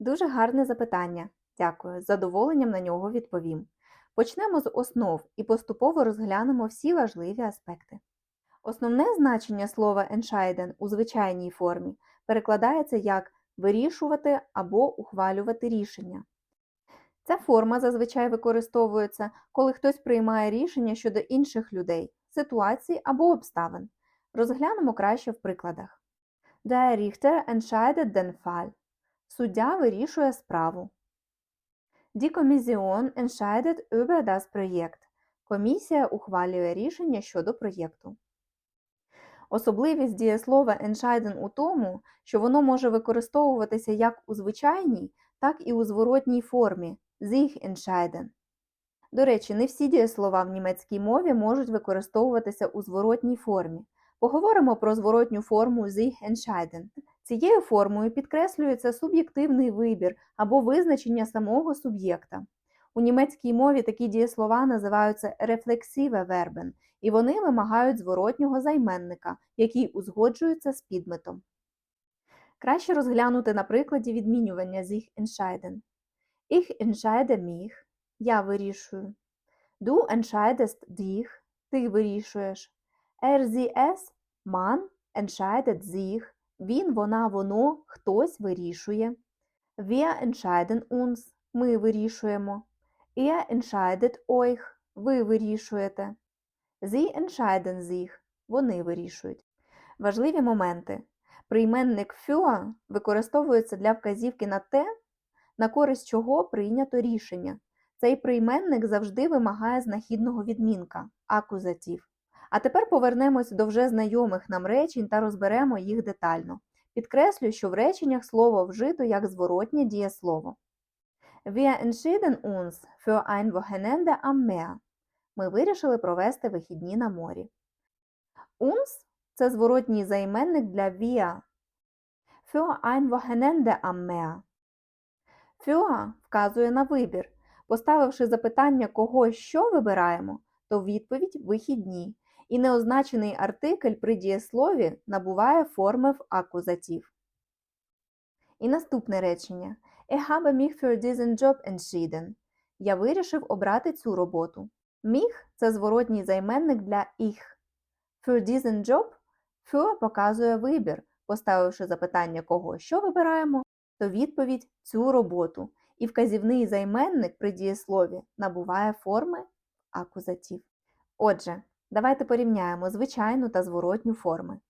Дуже гарне запитання. Дякую. З задоволенням на нього відповім. Почнемо з основ і поступово розглянемо всі важливі аспекти. Основне значення слова entscheiden у звичайній формі перекладається як вирішувати або ухвалювати рішення. Ця форма зазвичай використовується, коли хтось приймає рішення щодо інших людей, ситуацій або обставин. Розглянемо краще в прикладах. Der Richter entscheidet den Fall. Суддя вирішує справу. Die Kommission entscheidet über das Projekt. Комісія ухвалює рішення щодо проєкту. Особливість дієслова entscheiden у тому, що воно може використовуватися як у звичайній, так і у зворотній формі sich entscheiden. До речі, не всі дієслова в німецькій мові можуть використовуватися у зворотній формі. Поговоримо про зворотню форму sich entscheiden. Цією формою підкреслюється суб'єктивний вибір або визначення самого суб'єкта. У німецькій мові такі дієслова називаються рефлексиве вербен, і вони вимагають зворотнього займенника, який узгоджується з підметом. Краще розглянути на прикладі відмінювання sich entscheiden. Ich entscheide я вирішую. Du entscheidest dich – ти вирішуєш. Er, sie, es – man entscheidet sich – він, вона, воно, хтось вирішує. Wir entscheiden uns – ми вирішуємо. Ihr entscheidet euch – ви вирішуєте. Sie entscheiden sich – вони вирішують. Важливі моменти. Прийменник für використовується для вказівки на те, на користь чого прийнято рішення. Цей прийменник завжди вимагає знахідного відмінка акузатив. А тепер повернемось до вже знайомих нам речень та розберемо їх детально. Підкреслю, що в реченнях слово вжито як зворотнє дієслово. Wir entschieden uns für ein Wochenende am Meer. Ми вирішили провести вихідні на морі. Uns – це зворотній займенник для wir. Für ein Wochenende am Meer. Für вказує на вибір. Поставивши запитання, кого що вибираємо, то відповідь вихідні, і неозначений артикль при дієслові набуває форми в акузатив. І наступне речення. Ich habe mich für diesen Job entschieden. Я вирішив обрати цю роботу. Міг це зворотній займенник для ich. Für diesen Job für показує вибір. Поставивши запитання, кого що вибираємо, то відповідь цю роботу. І вказівний займенник при дієслові набуває форми акузатив. Отже, давайте порівняємо звичайну та зворотню форми.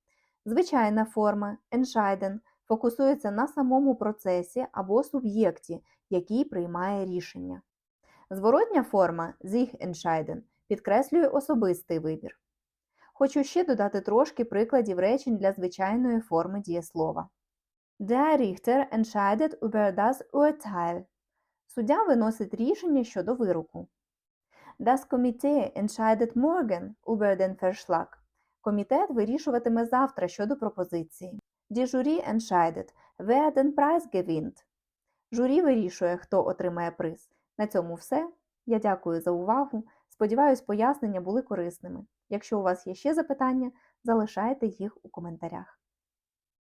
Звичайна форма entscheiden фокусується на самому процесі або суб'єкті, який приймає рішення. Зворотня форма sich entscheiden підкреслює особистий вибір. Хочу ще додати трошки прикладів речень для звичайної форми дієслова. Der Richter entscheidet über das Urteil. Суддя виносить рішення щодо вироку. Das Komitee entscheidet morgen über den Vorschlag. Комітет вирішуватиме завтра щодо пропозиції. Die Jury entscheidet, wer den Preis gewinnt. Журі вирішує, хто отримає приз. На цьому все. Я дякую за увагу. Сподіваюсь, пояснення були корисними. Якщо у вас є ще запитання, залишайте їх у коментарях.